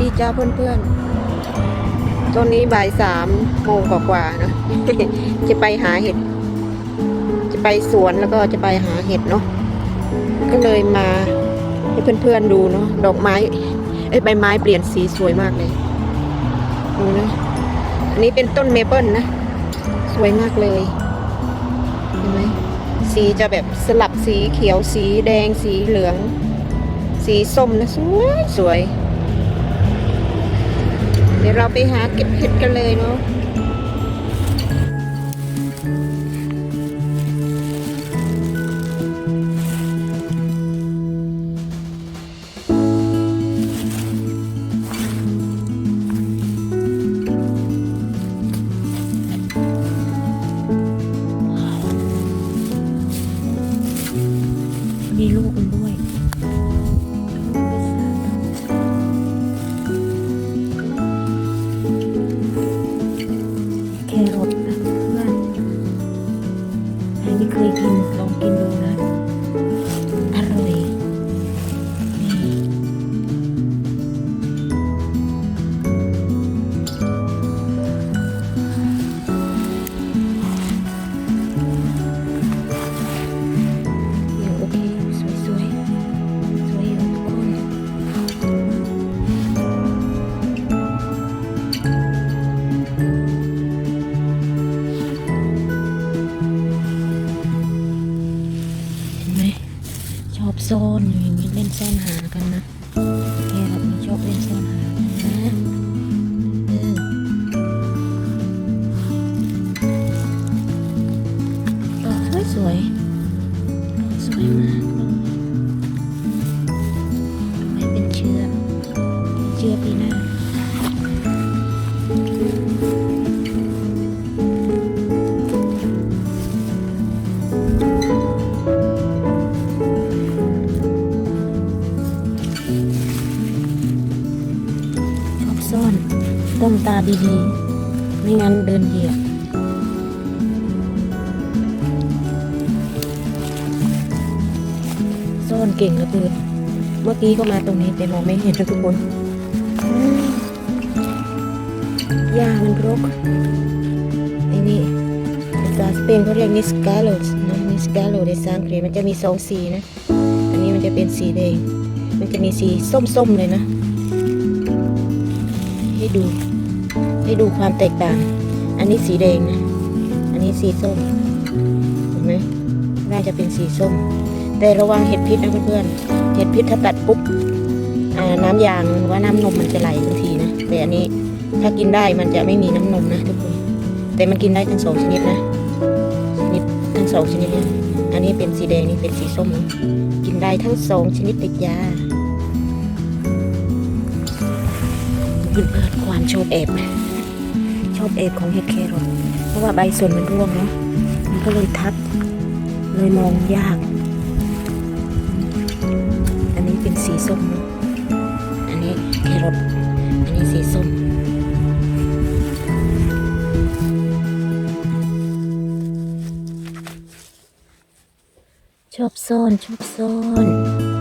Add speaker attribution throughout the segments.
Speaker 1: ดีจ้าเพื่อนๆ ตอนนี้บ่ายสามโมงกว่าๆนะจะไปหาเห็ด จะไปสวนแล้วก็จะไปหาเห็ดเนาะ ก็เลยมาให้เพื่อนๆดูเนาะ ดอกไม้ไอ้ใบไม้เปลี่ยนสีสวยมากเลย ดูนะ อันนี้เป็นต้นเมเปิลนะ สวยมากเลย เห็นไหมสีจะแบบสลับสีเขียว สีแดง สีเหลือง สีส้มนะ สวยสวย ดี๋ยวเราไปหาเก็บเห็ดกันเลยเนาะ ต้องตาดีๆ ไม่งั้นเดินเหยียบซ่อนเก่งเหลือเกินเมื่อกี้ก็มาตรงนี้แต่มองไม่เห็นนะทุกคนอืมหญ้ามันรกไอ้นี่ภาษาสเปนเขาเรียกนิสกาโลสนะนิสกาโลเดซานเกรมันจะมีสองสีนะ อันนี้มันจะเป็นสีแดง มันจะมีสีส้มๆเลยนะ ให้ดู ให้ดูความแตกต่าง อันนี้สีแดงนะ อันนี้สีส้ม เห็นไหมน่าจะเป็นสีส้ม แต่ระวังเห็ดพิษนะเพื่อนๆ เห็ดพิษถ้าตัดปุ๊บอ่าน้ำยางหรือว่าน้ำนมมันจะไหลทันทีนะ แต่อันนี้ถ้ากินได้มันจะไม่มีน้ำนมนะทุกคน แต่มันกินได้ทั้งสองชนิดนะชนิดทั้งสองชนิดนะอันนี้เป็นสีแดงนี่เป็นสีส้ม กินได้ทั้งสองชนิดติดยาเพื่อนๆความชอบแอบ ชอบแอบของเห็ดแครอทเพราะว่าใบส่วนมันร่วงเนาะมันก็เลยทับเลยมองยาก อันนี้เป็นสีส้มเนอะอันนี้แครอทอันนี้สีส้มชอบซ่อนชอบซ่อน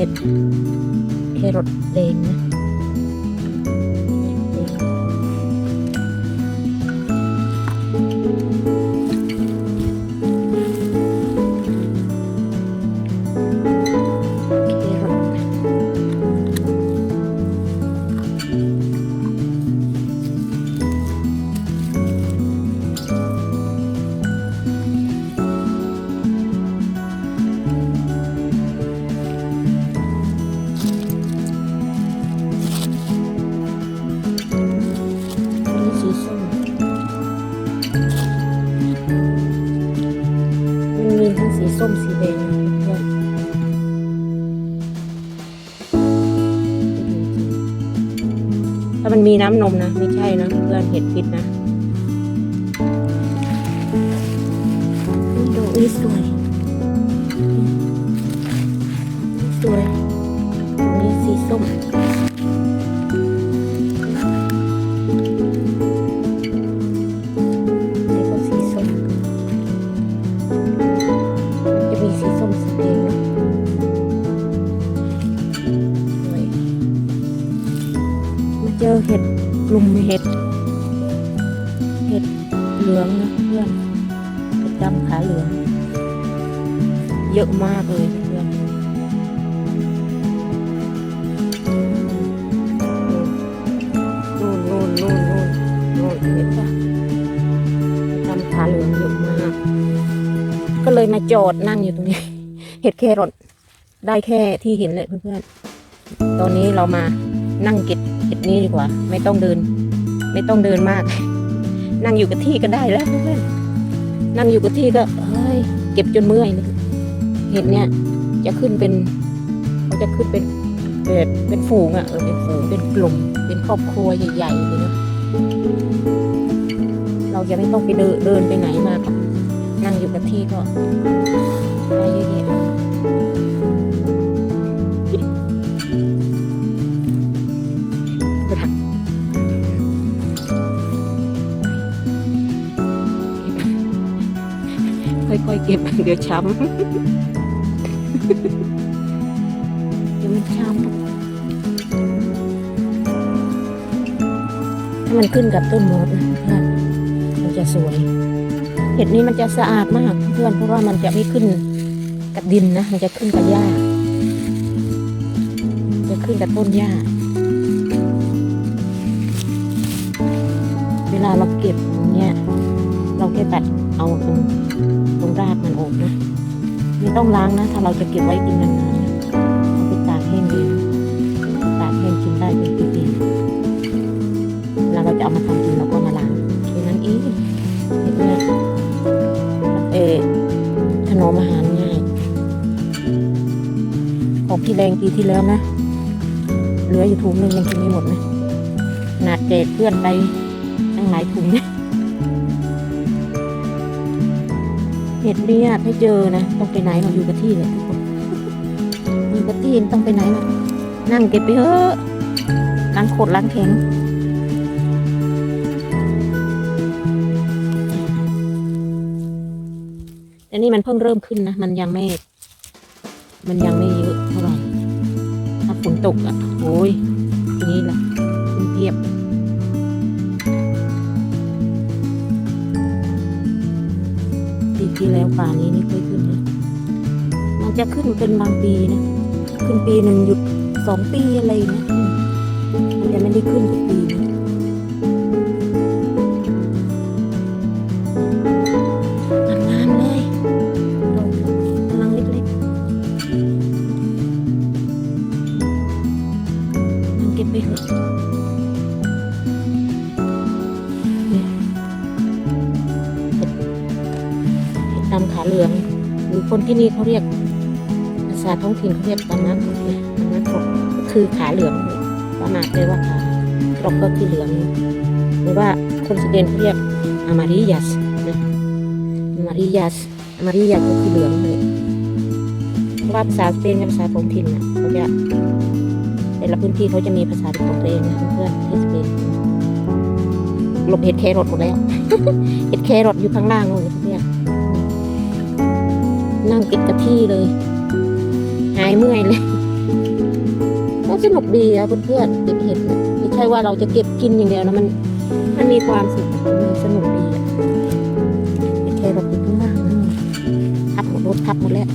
Speaker 1: เห็ดเฮรดเลงนะ งทั้งสีส้มสีแดงเพื่อนถ้ามันมีน้ำนมนะ ไม่ใช่นะเพื่อนเห็ดพิษนะดอกนี้สวย เลยมาจอดนั่งอยู่ตรงนี้ เห็ดแครอทได้แค่ที่เห็นเลยเพื่อนๆ ตอนนี้เรามานั่งเก็บเห็ดนี้ดีกว่า ไม่ต้องเดิน ไม่ต้องเดินมาก นั่งอยู่กับที่ก็ได้แล้วเพื่อนๆนั่งอยู่กับที่ก็เฮ้ยเก็บจนเมื่อยเลยเห็ดเนี้ยจะขึ้นเป็นเขาจะขึ้นเป็นเป็นเป็นฝูงอะเออเป็นฝูงเป็นกลุ่ม เป็นครอบครัวใหญ่ๆเลยเนาะเราจะไม่ต้องไปเดินเดินไปไหนมาก นั่งอยู่กับที่ก็ได้เยอะแยะค่อยๆเก็บเดี๋ยวช้ำเดี๋ยวมันช้ำถ้ามันขึ้นกับต้นมดนะมันจะสวย ห็ดนี้มันจะสะอาดมากเพื่อนเพราะว่ามันจะไม่ขึ้นกับดินนะ มันจะขึ้นกับหญ้า จะขึ้นกับต้นหญ้า เวลาเราเก็บอย่างเงี้ยเราแค่ตัดเอาตรงตรงรากมันออกนะไม่ต้องล้างนะ ถ้าเราจะเก็บไว้กินนานๆนะเอาไปตากแห้งดีตากแห้งกินได้เป็นปีๆแล้วเราจะเอามาทำกินเราก็ อมอาหารง่ายของพี่แรงปีที่แล้วนะ เหลืออยู่ถุงหนึ่งยังกินไม่หมดนะขนาดเจกเพื่อนไปตั้งหลายถุงนะเห็ดเนี่ยถ้าเจอนะ ต้องไปไหนเราอยู่กับที่เลยทุกคนอยู่กับที่ต้องไปไหนมานั่งเก็บไปเถอะล้างโคตรล้างแข็ง นนี้มันเพิ่งเริ่มขึ้นนะ มันยังไม่ มันยังไม่เยอะเท่าไหร่ ถ้าฝนตกอะ โอ้ยนี้แหละขึ้นเพียบปีที่แล้วป่านี้ไม่เคยขึ้นเลยมันจะขึ้นเป็นบางปีนะ ขึ้นปีหนึ่งหยุดสองปีอะไรอย่างเงี้ยอืมมันจะไม่ได้ขึ้นทุกปีนะ ไปเถอะเนี่ยเห็ดดำขาเหลือง หรือคนที่นี่เขาเรียกภาษาท้องถิ่นเขาเรียกตำนักตำนักกรกก็คือขาเหลืองประมาทเลยว่าขากรกก็คือเหลืองหรือว่าคนสเปนเขาเรียกอามาริยัสนะอามาริยัสอามาริยัสก็คือเหลืองเลยว่าภาษาสเปนกับภาษาท้องถิ่นนะเขาจะ แต่ละพื้นที่เขาจะมีภาษาเป็นของตัวเองนะเพื่อนๆที่สเปนหลบเห็ดแครอทหมดแล้ว เห็ดแครอทอยู่ข้างล่างนู่นเพื่อนนั่งติดกับที่เลย หายเมื่อยเลยก็สนุกดีอะเพื่อนๆเก็บเห็ดไม่ใช่ว่าเราจะเก็บกินอย่างเดียวนะมัน มันมีความสุขมันสนุกดีอะเห็ดแครอทอยู่ข้างล่างนะทับหมดรถทับหมดแล้ว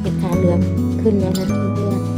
Speaker 1: เห็ดขาเหลืองขึ้นแล้วนะเพื่อนๆ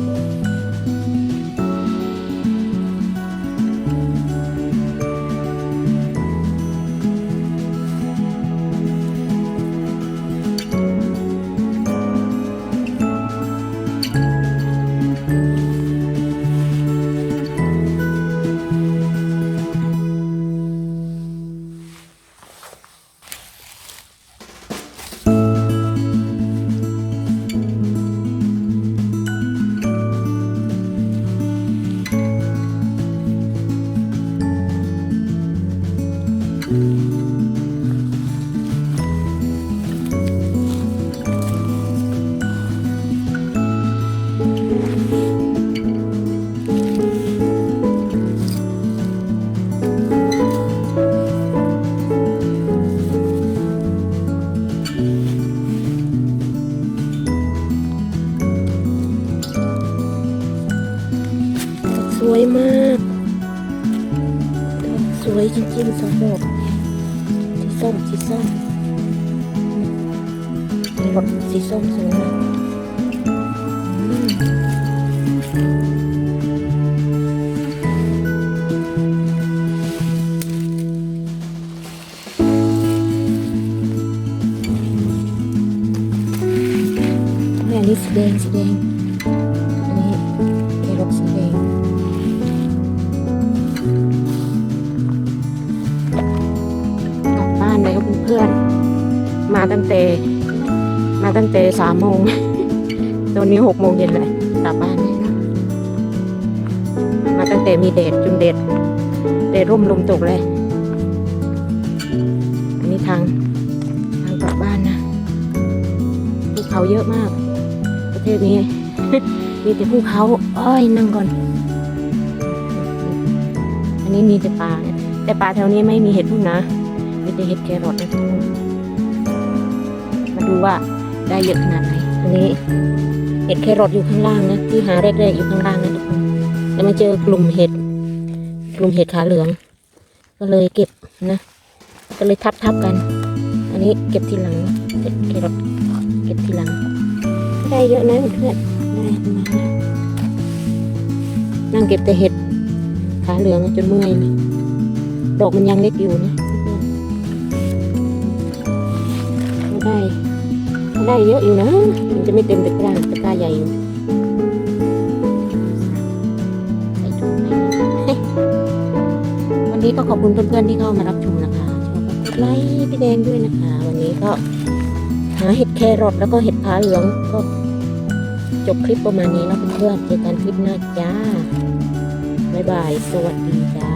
Speaker 1: วยมากดอกสวยจริงๆสองดอกส้มสีส้มมีรถสีส้มสวยมากแม่นี่สีแดงสีแดง เพื่อนๆ มาตั้งแต่มาตั้งแต่สามโมงตอนนี้หกโมงเย็นเลยกลับบ้านมาตั้งแต่มีแดดจนแดดแดดร่มลมตกเลย อันนี้ทางทางกลับบ้านนะภูเขาเยอะมาก ประเทศนี้ มีแต่ภูเขาอ้อยนั่งก่อน อันนี้มีแต่ป่าแต่ป่าแถวนี้ไม่มีเห็ดพึ่งนะ มีแต่เห็ดแครอทนะทุกคนมาดูว่าได้เยอะขนาดไหนอันนี้เห็ดแครอทอยู่ข้างล่างนะที่หาแรกๆอยู่ข้างล่างนะทุกคนแล้วมาเจอกลุ่มเห็ดกลุ่มเห็ดขาเหลือง ก็เลยเก็บนะก็เลยทับทับๆกัน อันนี้เก็บทีหลังเห็ดแครอทเก็บทีหลัง ได้เยอะนะเพื่อนๆได้ประมาณนะนั่งเก็บแต่เห็ดขาเหลืองจนเมื่อยนะดอกมันยังเล็กอยู่นะ ได้ก็ได้เยอะอยู่นะ มันจะไม่เต็มตะกร้าตะกร้าใหญ่อยู่วันนี้ก็ขอบคุณเพื่อนๆที่เข้ามารับชมนะคะชอบกดไลค์พี่แดงด้วยนะคะ วันนี้ก็หาเห็ดแครอทแล้วก็เห็ดขาเหลืองก็จบคลิปประมาณนี้แล้วเพื่อนๆเจอกันคลิปหน้าจ้า บ๊ายบาย สวัสดีจ้า